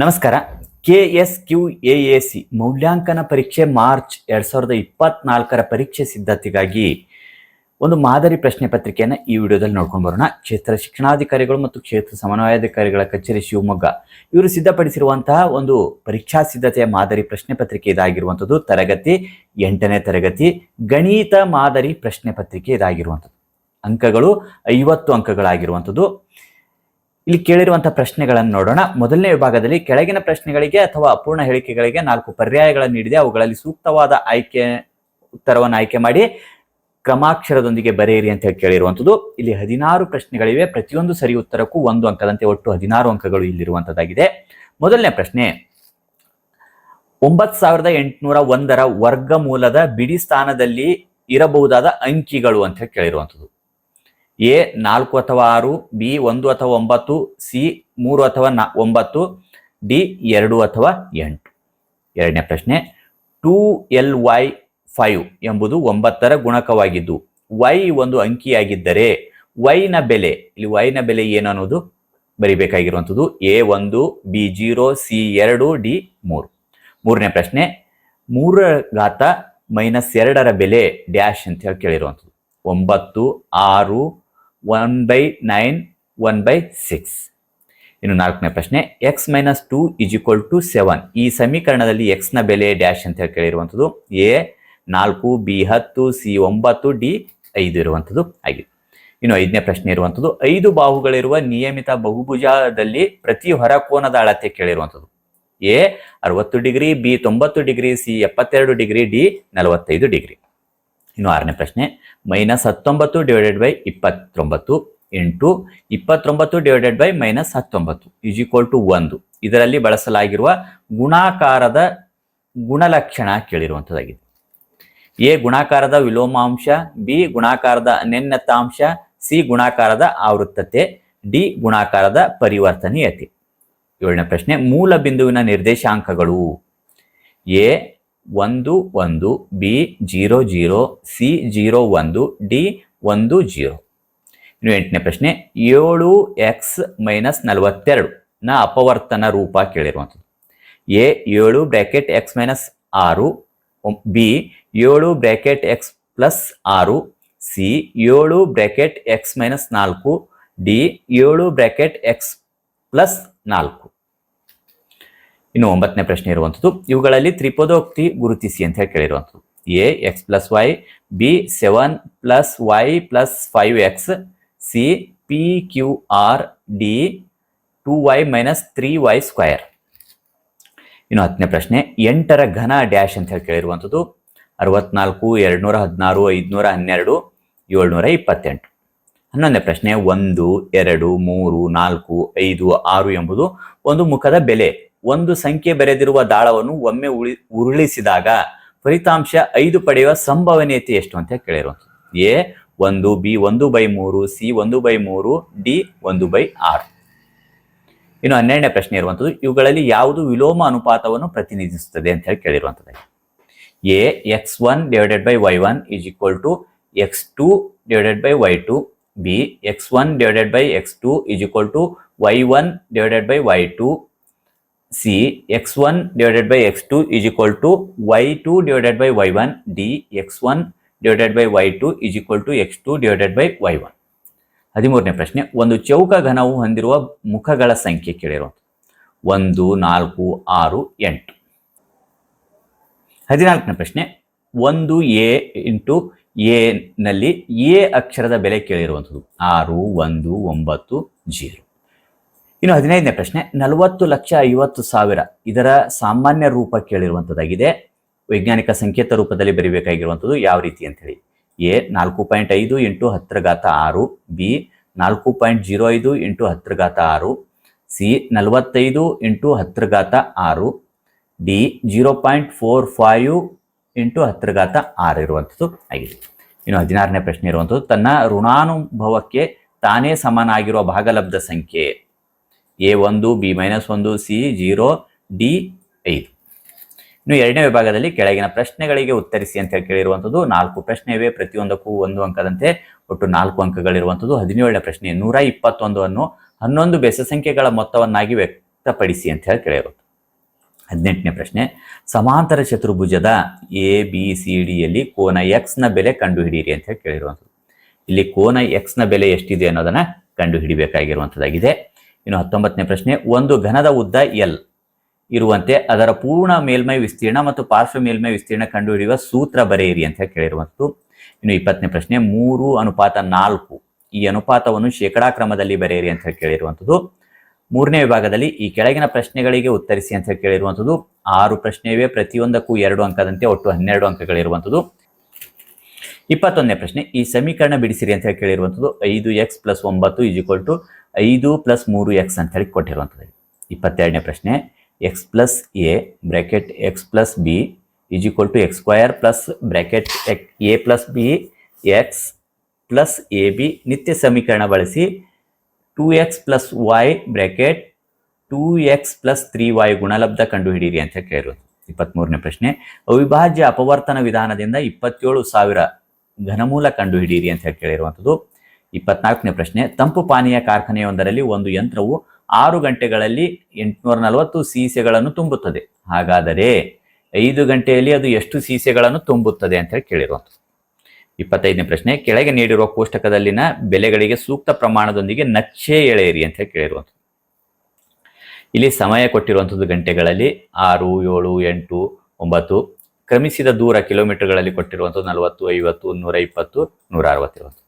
ನಮಸ್ಕಾರ. K S Q A A C ಮೌಲ್ಯಾಂಕನ ಪರೀಕ್ಷೆ March ಎರಡ್ ಸಾವಿರದ ಇಪ್ಪತ್ನಾಲ್ಕರ ಪರೀಕ್ಷೆ ಸಿದ್ಧತೆಗಾಗಿ ಒಂದು ಮಾದರಿ ಪ್ರಶ್ನೆ ಪತ್ರಿಕೆಯನ್ನು ಈ ವಿಡಿಯೋದಲ್ಲಿ ನೋಡ್ಕೊಂಡು ಬರೋಣ. ಕ್ಷೇತ್ರ ಶಿಕ್ಷಣಾಧಿಕಾರಿಗಳು ಮತ್ತು ಕ್ಷೇತ್ರ ಸಮನ್ವಯಾಧಿಕಾರಿಗಳ ಕಚೇರಿ ಶಿವಮೊಗ್ಗ. ಇವರು ಸಿದ್ಧಪಡಿಸಿರುವಂತಹ ಒಂದು ಪರೀಕ್ಷಾ ಸಿದ್ಧತೆಯ ಮಾದರಿ ಪ್ರಶ್ನೆ ಪತ್ರಿಕೆ ಇದಾಗಿರುವಂಥದ್ದು. ತರಗತಿ ಎಂಟನೇ ತರಗತಿ ಗಣಿತ ಮಾದರಿ ಪ್ರಶ್ನೆ ಪತ್ರಿಕೆ ಇದಾಗಿರುವಂಥದ್ದು. ಅಂಕಗಳು ಐವತ್ತು ಅಂಕಗಳಾಗಿರುವಂಥದ್ದು. ಇಲ್ಲಿ ಕೇಳಿರುವಂತಹ ಪ್ರಶ್ನೆಗಳನ್ನು ನೋಡೋಣ. ಮೊದಲನೇ ವಿಭಾಗದಲ್ಲಿ ಕೆಳಗಿನ ಪ್ರಶ್ನೆಗಳಿಗೆ ಅಥವಾ ಅಪೂರ್ಣ ಹೇಳಿಕೆಗಳಿಗೆ ನಾಲ್ಕು ಪರ್ಯಾಯಗಳನ್ನು ನೀಡಿದೆ. ಅವುಗಳಲ್ಲಿ ಸೂಕ್ತವಾದ ಆಯ್ಕೆ, ಉತ್ತರವನ್ನು ಆಯ್ಕೆ ಮಾಡಿ ಕ್ರಮಾಕ್ಷರದೊಂದಿಗೆ ಬರೆಯಿರಿ ಅಂತ ಹೇಳಿ ಕೇಳಿರುವಂಥದ್ದು. ಇಲ್ಲಿ ಹದಿನಾರು ಪ್ರಶ್ನೆಗಳಿವೆ. ಪ್ರತಿಯೊಂದು ಸರಿ ಉತ್ತರಕ್ಕೂ ಒಂದು ಅಂಕದಂತೆ ಒಟ್ಟು ಹದಿನಾರು ಅಂಕಗಳು ಇಲ್ಲಿರುವಂತದ್ದಾಗಿದೆ ಮೊದಲನೇ ಪ್ರಶ್ನೆ, ಒಂಬತ್ತು ಸಾವಿರದ ಎಂಟುನೂರ ಒಂದರ ವರ್ಗಮೂಲದ ಬಿಡಿ ಸ್ಥಾನದಲ್ಲಿ ಇರಬಹುದಾದ ಅಂಕಿಗಳು ಅಂತ ಹೇಳಿ ಕೇಳಿರುವಂಥದ್ದು. ಎ ನಾಲ್ಕು ಅಥವಾ ಆರು, ಬಿ ಒಂದು ಅಥವಾ ಒಂಬತ್ತು, ಸಿ ಮೂರು ಅಥವಾ ನಾ ಒಂಬತ್ತು, ಡಿ ಎರಡು ಅಥವಾ ಎಂಟು. ಎರಡನೇ ಪ್ರಶ್ನೆ, ಟೂ ಎಲ್ ವೈ ಫೈವ್ ಎಂಬುದು ಒಂಬತ್ತರ ಗುಣಕವಾಗಿದ್ದು, ವೈ ಒಂದು ಅಂಕಿಯಾಗಿದ್ದರೆ ವೈನ ಬೆಲೆ, ಇಲ್ಲಿ ವೈನ ಬೆಲೆ ಏನು ಅನ್ನೋದು ಬರಿಬೇಕಾಗಿರುವಂಥದ್ದು, ಎ ಒಂದು, ಬಿ ಜೀರೋ, ಸಿ ಎರಡು, ಡಿ ಮೂರು. ಮೂರನೇ ಪ್ರಶ್ನೆ, ಮೂರ ಘಾತ ಮೈನಸ್ ಎರಡರ ಬೆಲೆ ಡ್ಯಾಶ್ ಅಂತ ಹೇಳಿ ಕೇಳಿರುವಂಥದ್ದು. ಒಂಬತ್ತು, ಆರು one by nine one by six ಇನ್ನು ನಾಲ್ಕನೇ ಪ್ರಶ್ನೆ x minus two is equal to seven ಈ ಸಮೀಕರಣದಲ್ಲಿ ಎಕ್ಸ್ನ ಬೆಲೆ ಡ್ಯಾಶ್ ಅಂತ ಹೇಳಿ ಕೇಳಿರುವಂಥದ್ದು ಎ ನಾಲ್ಕು ಬಿ ಹತ್ತು ಸಿ ಒಂಬತ್ತು ಡಿ ಐದು ಇರುವಂಥದ್ದು ಆಗಿದೆ. ಇನ್ನು ಐದನೇ ಪ್ರಶ್ನೆ ಇರುವಂಥದ್ದು ಐದು ಬಾಹುಗಳಿರುವ ನಿಯಮಿತ ಬಹುಭುಜದಲ್ಲಿ ಪ್ರತಿ ಹೊರಕೋನದ ಅಳತೆ ಕೇಳಿರುವಂಥದ್ದು ಎ ಅರವತ್ತು ಡಿಗ್ರಿ ಬಿ ತೊಂಬತ್ತು ಡಿಗ್ರಿ ಸಿ ಎಪ್ಪತ್ತೆರಡು ಡಿಗ್ರಿ ಡಿ ನಲವತ್ತೈದು ಡಿಗ್ರಿ. ಇನ್ನು ಆರನೇ ಪ್ರಶ್ನೆ ಮೈನಸ್ ಹತ್ತೊಂಬತ್ತು ಡಿವೈಡೆಡ್ ಬೈ ಇಪ್ಪತ್ತೊಂಬತ್ತು ಇಂಟು ಇಪ್ಪತ್ತೊಂಬತ್ತು ಡಿವೈಡೆಡ್ ಬೈ ಮೈನಸ್ ಹತ್ತೊಂಬತ್ತು ಈಸ್ ಈಕ್ವಲ್ ಟು ಒಂದು. ಇದರಲ್ಲಿ ಬಳಸಲಾಗಿರುವ ಗುಣಾಕಾರದ ಗುಣಲಕ್ಷಣ ಕೇಳಿರುವಂಥದ್ದಾಗಿದೆ ಎ, ಗುಣಾಕಾರದ ವಿಲೋಮಾಂಶ, ಬಿ, ಗುಣಾಕಾರದ ಅನ್ಯನ್ಯತಾಂಶ ಸಿ, ಗುಣಾಕಾರದ ಆವೃತ್ತತೆ, ಡಿ, ಗುಣಾಕಾರದ ಪರಿವರ್ತನೀಯತೆ. ಏಳನೇ ಪ್ರಶ್ನೆ, ಮೂಲ ಬಿಂದುವಿನ ನಿರ್ದೇಶಾಂಕಗಳು. ಎ ಒಂದು ಒಂದು B zero zero C zero ಒಂದು ಡಿ ಒಂದು ಜೀರೋ. ಇನ್ನು ಎಂಟನೇ ಪ್ರಶ್ನೆ, ಏಳು ಎಕ್ಸ್ ಮೈನಸ್ ನಲವತ್ತೆರಡು ನ ಅಪವರ್ತನ ರೂಪ ಕೇಳಿರುವಂಥದ್ದು. ಎ ಏಳು ಬ್ರ್ಯಾಕೆಟ್ ಎಕ್ಸ್ ಮೈನಸ್ ಆರು ಬಿ ಏಳು ಬ್ರ್ಯಾಕೆಟ್ ಎಕ್ಸ್ ಪ್ಲಸ್ ಆರು, ಸಿ ಏಳು ಬ್ರ್ಯಾಕೆಟ್ ಎಕ್ಸ್ ಮೈನಸ್ ನಾಲ್ಕು, ಡಿ ಏಳು ಬ್ರ್ಯಾಕೆಟ್ ಎಕ್ಸ್ ಪ್ಲಸ್ ನಾಲ್ಕು. ಇನ್ನು ಒಂಬತ್ತನೇ ಪ್ರಶ್ನೆ ಇರುವಂಥದ್ದು. ಇವುಗಳಲ್ಲಿ ತ್ರಿಪದೋಕ್ತಿ ಗುರುತಿಸಿ ಅಂತ ಹೇಳಿ ಕೇಳಿರುವಂಥದ್ದು. A, x plus y, B, seven plus y plus five x, C, P, Q, R, D, two y minus three y square ಇನ್ನು ಹತ್ತನೇ ಪ್ರಶ್ನೆ, ಎಂಟರ ಘನ ಡ್ಯಾಶ್ ಅಂತ ಹೇಳಿ ಕೇಳಿರುವಂಥದ್ದು. ಅರವತ್ನಾಲ್ಕು, ಎರಡ್ನೂರ ಹದಿನಾರು, ಐದುನೂರ ಹನ್ನೆರಡು, ಏಳ್ನೂರ ಇಪ್ಪತ್ತೆಂಟು. ಹನ್ನೊಂದನೇ ಪ್ರಶ್ನೆ, ಒಂದು, ಎರಡು, ಮೂರು, ನಾಲ್ಕು, ಐದು, ಆರು ಎಂಬುದು ಒಂದು ಮುಖದ ಬೆಲೆ. ಒಂದು ಸಂಖ್ಯೆ ಬರೆದಿರುವ ದಾಳವನ್ನು ಒಮ್ಮೆ ಉಳಿ, ಉರುಳಿಸಿದಾಗ ಫಲಿತಾಂಶ ಐದು ಪಡೆಯುವ ಸಂಭವನೀಯತೆ ಎಷ್ಟು ಅಂತ ಕೇಳಿರುವಂಥದ್ದು ಎ ಒಂದು, ಬಿ ಒಂದು ಬೈ ಮೂರು, ಸಿ ಒಂದು ಬೈ ಮೂರು, ಡಿ ಒಂದು ಬೈ ಆರು. ಇನ್ನು ಹನ್ನೆರಡನೇ ಪ್ರಶ್ನೆ ಇರುವಂಥದ್ದು, ಇವುಗಳಲ್ಲಿ ಯಾವುದು ವಿಲೋಮ ಅನುಪಾತವನ್ನು ಪ್ರತಿನಿಧಿಸುತ್ತದೆ ಅಂತ ಹೇಳಿ ಕೇಳಿರುವಂಥದ್ದು. A, x one divided by y one is equal to x two divided by y two, B x one divided by x two is equal to y one divided by y two equal to y two divided by y one D x one divided by y two is equal to x two divided by y one ಹದಿಮೂರನೇ ಪ್ರಶ್ನೆ, ಒಂದು ಚೌಕ ಘನವು ಹೊಂದಿರುವ ಮುಖಗಳ ಸಂಖ್ಯೆ ಕೇಳಿರುವಂಥದ್ದು ಒಂದು, ನಾಲ್ಕು, ಆರು, ಎಂಟು. ಹದಿನಾಲ್ಕನೇ ಪ್ರಶ್ನೆ, ಒಂದು ಎ ಇಂಟು ಎ ನಲ್ಲಿ ಎ ಅಕ್ಷರದ ಬೆಲೆ ಕೇಳಿರುವಂಥದ್ದು. ಆರು, ಒಂದು, ಒಂಬತ್ತು, ಜೀರೋ. ಇನ್ನು ಹದಿನೈದನೇ ಪ್ರಶ್ನೆ, ನಲವತ್ತು ಲಕ್ಷ ಐವತ್ತು ಸಾವಿರ ಇದರ ಸಾಮಾನ್ಯ ರೂಪ ಕೇಳಿರುವಂಥದ್ದಾಗಿದೆ ವೈಜ್ಞಾನಿಕ ಸಂಕೇತ ರೂಪದಲ್ಲಿ ಬರೀಬೇಕಾಗಿರುವಂಥದ್ದು ಯಾವ ರೀತಿ ಅಂತ ಹೇಳಿ. ಎ, ನಾಲ್ಕು ಪಾಯಿಂಟ್ ಐದು ಇಂಟು ಹತ್ತರ ಘಾತ ಆರು. ಬಿ, ನಾಲ್ಕು ಪಾಯಿಂಟ್ ಜೀರೋ ಐದು ಇಂಟು ಹತ್ತರ ಘಾತ ಆರು. ಸಿ, ನಲವತ್ತೈದು ಇಂಟು ಹತ್ತರ ಘಾತ ಆರು. D, zero point four five ಎಂಟು ಹತ್ತರ ಘಾತ ಆರು ಇರುವಂಥದ್ದು ಆಗಿದೆ. ಇನ್ನು ಹದಿನಾರನೇ ಪ್ರಶ್ನೆ ಇರುವಂಥದ್ದು ತನ್ನ ಋಣಾನುಭವಕ್ಕೆ ತಾನೇ ಸಮನಾಗಿರುವ ಭಾಗಲಬ್ಧ ಸಂಖ್ಯೆ ಎ ಒಂದು ಬಿ ಮೈನಸ್ ಒಂದು ಸಿ ಜೀರೋ ಡಿ ಐದು. ಇನ್ನು ಎರಡನೇ ವಿಭಾಗದಲ್ಲಿ ಕೆಳಗಿನ ಪ್ರಶ್ನೆಗಳಿಗೆ ಉತ್ತರಿಸಿ ಅಂತ ಹೇಳಿ ಕೇಳಿರುವಂಥದ್ದು ನಾಲ್ಕು ಪ್ರಶ್ನೆ ಇವೆ ಪ್ರತಿಯೊಂದಕ್ಕೂ ಒಂದು ಅಂಕದಂತೆ ಒಟ್ಟು ನಾಲ್ಕು ಅಂಕಗಳಿರುವಂಥದ್ದು. ಹದಿನೇಳನೇ ಪ್ರಶ್ನೆ, ನೂರ ಇಪ್ಪತ್ತೊಂದನ್ನು ಹನ್ನೊಂದು ಬೆಸ ಸಂಖ್ಯೆಗಳ ಮೊತ್ತವನ್ನಾಗಿ ವ್ಯಕ್ತಪಡಿಸಿ ಅಂತ ಹೇಳಿ ಕೇಳಿರೋದು ಹದಿನೆಂಟನೇ ಪ್ರಶ್ನೆ, ಸಮಾಂತರ ಚತುರ್ಭುಜದ ಎ ಬಿ ಸಿ ಡಿಯಲ್ಲಿ ಕೋನ ಎಕ್ಸ್ನ ಬೆಲೆ ಕಂಡುಹಿಡಿಯಿರಿ ಅಂತ ಹೇಳಿ ಕೇಳಿರುವಂಥದ್ದು. ಇಲ್ಲಿ ಕೋನ ಎಕ್ಸ್ನ ಬೆಲೆ ಎಷ್ಟಿದೆ ಅನ್ನೋದನ್ನ ಕಂಡು ಹಿಡಿಬೇಕಾಗಿರುವಂಥದ್ದಾಗಿದೆ ಇನ್ನು ಹತ್ತೊಂಬತ್ತನೇ ಪ್ರಶ್ನೆ, ಒಂದು ಘನದ ಉದ್ದ ಎಲ್ ಇರುವಂತೆ ಅದರ ಪೂರ್ಣ ಮೇಲ್ಮೈ ವಿಸ್ತೀರ್ಣ ಮತ್ತು ಪಾರ್ಶ್ವ ಮೇಲ್ಮೈ ವಿಸ್ತೀರ್ಣ ಕಂಡುಹಿಡಿಯುವ ಸೂತ್ರ ಬರೆಯಿರಿ ಅಂತ ಕೇಳಿರುವಂಥದ್ದು. ಇನ್ನು ಇಪ್ಪತ್ತನೇ ಪ್ರಶ್ನೆ, ಮೂರು ಅನುಪಾತ ನಾಲ್ಕು ಈ ಅನುಪಾತವನ್ನು ಶೇಕಡಾ ಕ್ರಮದಲ್ಲಿ ಬರೆಯಿರಿ ಅಂತ ಕೇಳಿರುವಂಥದ್ದು. ಮೂರನೇ ವಿಭಾಗದಲ್ಲಿ ಈ ಕೆಳಗಿನ ಪ್ರಶ್ನೆಗಳಿಗೆ ಉತ್ತರಿಸಿ ಅಂತ ಕೇಳಿರುವಂಥದ್ದು. ಆರು ಪ್ರಶ್ನೆ ಪ್ರತಿಯೊಂದಕ್ಕೂ ಎರಡು ಅಂಕದಂತೆ ಒಟ್ಟು ಹನ್ನೆರಡು ಅಂಕಗಳಿರುವಂಥದ್ದು. ಇಪ್ಪತ್ತೊಂದನೇ ಪ್ರಶ್ನೆ, ಈ ಸಮೀಕರಣ ಬಿಡಿಸಿರಿ ಅಂತ ಹೇಳಿ ಕೇಳಿರುವಂಥದ್ದು ಐದು ಎಕ್ಸ್ ಪ್ಲಸ್ ಒಂಬತ್ತು ಈಜ್ ಈಕ್ವಲ್ ಟು ಐದು ಪ್ಲಸ್ ಮೂರು ಎಕ್ಸ್ ಅಂತ ಹೇಳಿ ಕೊಟ್ಟಿರುವಂಥದ್ದು ಇಪ್ಪತ್ತೆರಡನೇ ಪ್ರಶ್ನೆ, x plus a bracket x plus b is equal to x square plus bracket a plus b x plus a b ನಿತ್ಯ ಸಮೀಕರಣ ಬಳಸಿ two x plus y bracket two x plus three y ಗುಣಲಬ್ಧ ಕಂಡುಹಿಡಿಯಿರಿ ಅಂತ ಕೇಳಿರೋದು ಇಪ್ಪತ್ತ್ಮೂರನೇ ಪ್ರಶ್ನೆ, ಅವಿಭಾಜ್ಯ ಅಪವರ್ತನ ವಿಧಾನದಿಂದ ಇಪ್ಪತ್ತೇಳು ಸಾವಿರ ಘನಮೂಲ ಕಂಡುಹಿಡಿಯಿರಿ ಅಂತ ಹೇಳಿ ಕೇಳಿರುವಂಥದ್ದು. ಇಪ್ಪತ್ನಾಲ್ಕನೇ ಪ್ರಶ್ನೆ, ತಂಪು ಪಾನೀಯ ಕಾರ್ಖಾನೆಯೊಂದರಲ್ಲಿ ಒಂದು ಯಂತ್ರವು ಆರು ಗಂಟೆಗಳಲ್ಲಿ ಎಂಟುನೂರ ನಲವತ್ತು ಸೀಸೆಗಳನ್ನು ತುಂಬುತ್ತದೆ. ಹಾಗಾದರೆ ಐದು ಗಂಟೆಯಲ್ಲಿ ಅದು ಎಷ್ಟು ಸೀಸೆಗಳನ್ನು ತುಂಬುತ್ತದೆ ಅಂತ ಹೇಳಿ ಕೇಳಿರುವಂಥದ್ದು. ಇಪ್ಪತ್ತೈದನೇ ಪ್ರಶ್ನೆ, ಕೆಳಗೆ ನೀಡಿರುವ ಕೋಷ್ಟಕದಲ್ಲಿನ ಬೆಲೆಗಳಿಗೆ ಸೂಕ್ತ ಪ್ರಮಾಣದೊಂದಿಗೆ ನಕ್ಷೆ ಎಳೆಯಿರಿ ಅಂತ ಹೇಳಿ ಕೇಳಿರುವಂಥದ್ದು. ಇಲ್ಲಿ ಸಮಯ ಕೊಟ್ಟಿರುವಂಥದ್ದು ಗಂಟೆಗಳಲ್ಲಿ ಆರು, ಏಳು, ಎಂಟು, ಒಂಬತ್ತು ಕ್ರಮಿಸಿದ ದೂರ ಕಿಲೋಮೀಟರ್ಗಳಲ್ಲಿ ಕೊಟ್ಟಿರುವಂಥದ್ದು ನಲವತ್ತು, ಐವತ್ತು, ನೂರ ಇಪ್ಪತ್ತು, ನೂರ ಅರವತ್ತಿರುವಂಥದ್ದು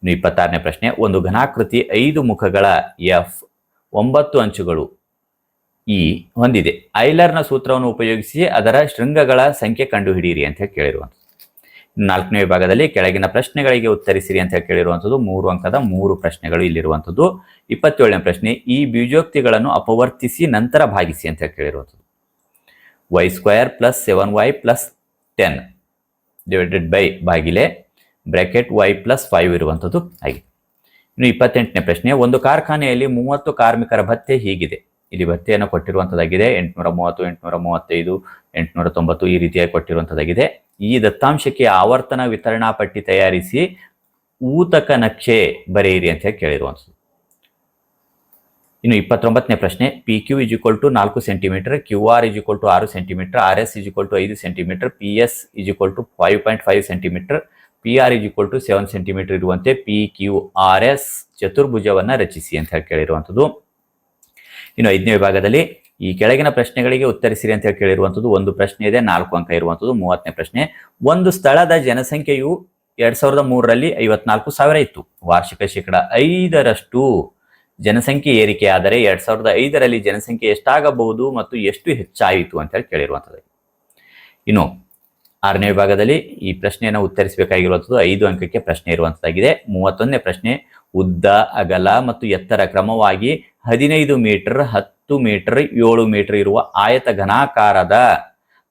ಇನ್ನು ಇಪ್ಪತ್ತಾರನೇ ಪ್ರಶ್ನೆ, ಒಂದು ಘನಾಕೃತಿ ಐದು ಮುಖಗಳ ಎಫ್ ಒಂಬತ್ತು ಅಂಚುಗಳು ಇ ಹೊಂದಿದೆ. ಐಲರ್ನ ಸೂತ್ರವನ್ನು ಉಪಯೋಗಿಸಿ ಅದರ ಶೃಂಗಗಳ ಸಂಖ್ಯೆ ಕಂಡುಹಿಡಿಯಿರಿ ಅಂತ ಹೇಳಿ ಕೇಳಿರುವಂಥದ್ದು. ನಾಲ್ಕನೇ ವಿಭಾಗದಲ್ಲಿ ಕೆಳಗಿನ ಪ್ರಶ್ನೆಗಳಿಗೆ ಉತ್ತರಿಸಿರಿ ಅಂತ ಹೇಳಿ ಕೇಳಿರುವಂಥದ್ದು, ಮೂರು ಅಂಕದ ಮೂರು ಪ್ರಶ್ನೆಗಳು ಇಲ್ಲಿರುವಂಥದ್ದು. ಇಪ್ಪತ್ತೇಳನೇ ಪ್ರಶ್ನೆ, ಈ ಬೀಜೋಕ್ತಿಗಳನ್ನು ಅಪವರ್ತಿಸಿ ನಂತರ ಭಾಗಿಸಿ ಅಂತ ಹೇಳಿ ಕೇಳಿರುವಂಥದ್ದು. Y square plus seven y plus ten divided by ಬಾಗಿಲೆ bracket y plus five ಇರುವಂಥದ್ದು ಆಗಿದೆ. ಇನ್ನು ಇಪ್ಪತ್ತೆಂಟನೇ ಪ್ರಶ್ನೆ, ಒಂದು ಕಾರ್ಖಾನೆಯಲ್ಲಿ ಮೂವತ್ತು ಕಾರ್ಮಿಕರ ಭತ್ಯೆ ಹೀಗಿದೆ. ಇಲ್ಲಿ ಭತ್ಯೆಯನ್ನು ಕೊಟ್ಟಿರುವಂಥದ್ದಾಗಿದೆ. ಎಂಟುನೂರ ಮೂವತ್ತು, ಎಂಟುನೂರ ಮೂವತ್ತೈದು, ಎಂಟುನೂರ ತೊಂಬತ್ತು ಈ ರೀತಿಯಾಗಿ ಕೊಟ್ಟಿರುವಂಥದ್ದಾಗಿದೆ. ಈ ದತ್ತಾಂಶಕ್ಕೆ ಆವರ್ತನ ವಿತರಣಾ ಪಟ್ಟಿ ತಯಾರಿಸಿ ಊತಕ ನಕ್ಷೆ ಬರೆಯಿರಿ ಅಂತ ಕೇಳಿರುವಂಥದ್ದು. ಇನ್ನು ಇಪ್ಪತ್ತೊಂಬತ್ತನೇ ಪ್ರಶ್ನೆ P Q is equal to ನಾಲ್ಕು centimetre Q R is equal to ಆರು centimetre R S is equal to ಐದು centimetre P S is equal to five point five centimetre P R is equal to seven centimetre ಇರುವಂತೆ P Q R S ಚತುರ್ಭುಜವನ್ನು ರಚಿಸಿ ಅಂತ ಹೇಳಿ ಕೇಳಿರುವಂಥದ್ದು. ಇನ್ನು ಐದನೇ ವಿಭಾಗದಲ್ಲಿ ಈ ಕೆಳಗಿನ ಪ್ರಶ್ನೆಗಳಿಗೆ ಉತ್ತರಿಸಿರಿ ಅಂತ ಹೇಳಿ ಕೇಳಿರುವಂಥದ್ದು, ಒಂದು ಪ್ರಶ್ನೆ ಇದೆ, ನಾಲ್ಕು ಅಂಕ ಇರುವಂಥದ್ದು, ಮೂವತ್ತನೇ ಪ್ರಶ್ನೆ. ಒಂದು ಸ್ಥಳದ ಜನಸಂಖ್ಯೆಯು ಎರಡ್ ಸಾವಿರದ ಮೂರರಲ್ಲಿ ಐವತ್ನಾಲ್ಕು ಸಾವಿರ ಇತ್ತು. ವಾರ್ಷಿಕ ಶೇಕಡ ಐದರಷ್ಟು ಜನಸಂಖ್ಯೆ ಏರಿಕೆ ಆದರೆ ಎರಡ್ ಸಾವಿರದ ಐದರಲ್ಲಿ ಜನಸಂಖ್ಯೆ ಎಷ್ಟಾಗಬಹುದು ಮತ್ತು ಎಷ್ಟು ಹೆಚ್ಚಾಯಿತು ಅಂತ ಹೇಳಿ ಕೇಳಿರುವಂಥದ್ದು. ಇನ್ನು ಆರನೇ ವಿಭಾಗದಲ್ಲಿ ಈ ಪ್ರಶ್ನೆಯನ್ನು ಉತ್ತರಿಸಬೇಕಾಗಿರುವಂಥದ್ದು ಐದು ಅಂಕಕ್ಕೆ ಪ್ರಶ್ನೆ ಇರುವಂಥದ್ದಾಗಿದೆ. ಮೂವತ್ತೊಂದನೇ ಪ್ರಶ್ನೆ, ಉದ್ದ, ಅಗಲ ಮತ್ತು ಎತ್ತರ ಕ್ರಮವಾಗಿ ಹದಿನೈದು ಮೀಟರ್, ಹತ್ತು ಮೀಟರ್, ಏಳು ಮೀಟರ್ ಇರುವ ಆಯತ ಘನಾಕಾರದ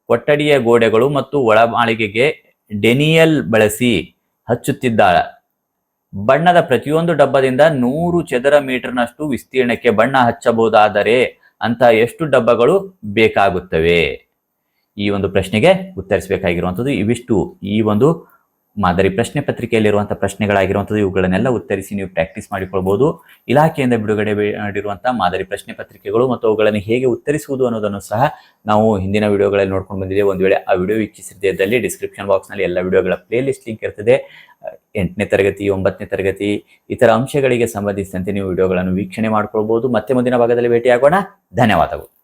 ಕೊಠಡಿಯ ಗೋಡೆಗಳು ಮತ್ತು ಒಳಮಾಳಿಗೆಗೆ ಡೆನಿಯಲ್ ಬಳಸಿ ಹಚ್ಚುತ್ತಿದ್ದ ಬಣ್ಣದ ಪ್ರತಿಯೊಂದು ಡಬ್ಬದಿಂದ ನೂರು ಚದರ ಮೀಟರ್ನಷ್ಟು ವಿಸ್ತೀರ್ಣಕ್ಕೆ ಬಣ್ಣ ಹಚ್ಚಬಹುದಾದರೆ ಅಂತ ಎಷ್ಟು ಡಬ್ಬಗಳು ಬೇಕಾಗುತ್ತವೆ? ಈ ಒಂದು ಪ್ರಶ್ನೆಗೆ ಉತ್ತರಿಸಬೇಕಾಗಿರುವಂಥದ್ದು ಇವಿಷ್ಟು ಈ ಒಂದು ಮಾದರಿ ಪ್ರಶ್ನೆ ಪತ್ರಿಕೆಯಲ್ಲಿರುವಂತಹ ಪ್ರಶ್ನೆಗಳಾಗಿರುವಂಥದ್ದು, ಇವುಗಳನ್ನೆಲ್ಲ ಉತ್ತರಿಸಿ ನೀವು ಪ್ರಾಕ್ಟೀಸ್ ಮಾಡಿಕೊಳ್ಬಹುದು ಇಲಾಖೆಯಿಂದ ಬಿಡುಗಡೆ ಮಾಡಿರುವಂತಹ ಮಾದರಿ ಪ್ರಶ್ನೆ ಪತ್ರಿಕೆಗಳು ಮತ್ತು ಅವುಗಳನ್ನು ಹೇಗೆ ಉತ್ತರಿಸುವುದು ಅನ್ನೋದನ್ನು ಸಹ ನಾವು ಹಿಂದಿನ ವಿಡಿಯೋಗಳಲ್ಲಿ ನೋಡ್ಕೊಂಡು ಬಂದಿದ್ದೇವೆ. ಒಂದು ವೇಳೆ ಆ ವಿಡಿಯೋ ವೀಕ್ಷಿಸದೇ ಇದ್ದಲ್ಲಿ ಡಿಸ್ಕ್ರಿಪ್ಷನ್ ಬಾಕ್ಸ್ನಲ್ಲಿ ಎಲ್ಲ ವಿಡಿಯೋಗಳ ಪ್ಲೇ ಲಿಸ್ಟ್ ಲಿಂಕ್ ಇರ್ತದೆ ಎಂಟನೇ ತರಗತಿ, ಒಂಬತ್ತನೇ ತರಗತಿ, ಇತರ ಅಂಶಗಳಿಗೆ ಸಂಬಂಧಿಸಿದಂತೆ ನೀವು ವಿಡಿಯೋಗಳನ್ನು ವೀಕ್ಷಣೆ ಮಾಡ್ಕೊಳ್ಬಹುದು ಮತ್ತೆ ಮುಂದಿನ ಭಾಗದಲ್ಲಿ ಭೇಟಿಯಾಗೋಣ. ಧನ್ಯವಾದಗಳು.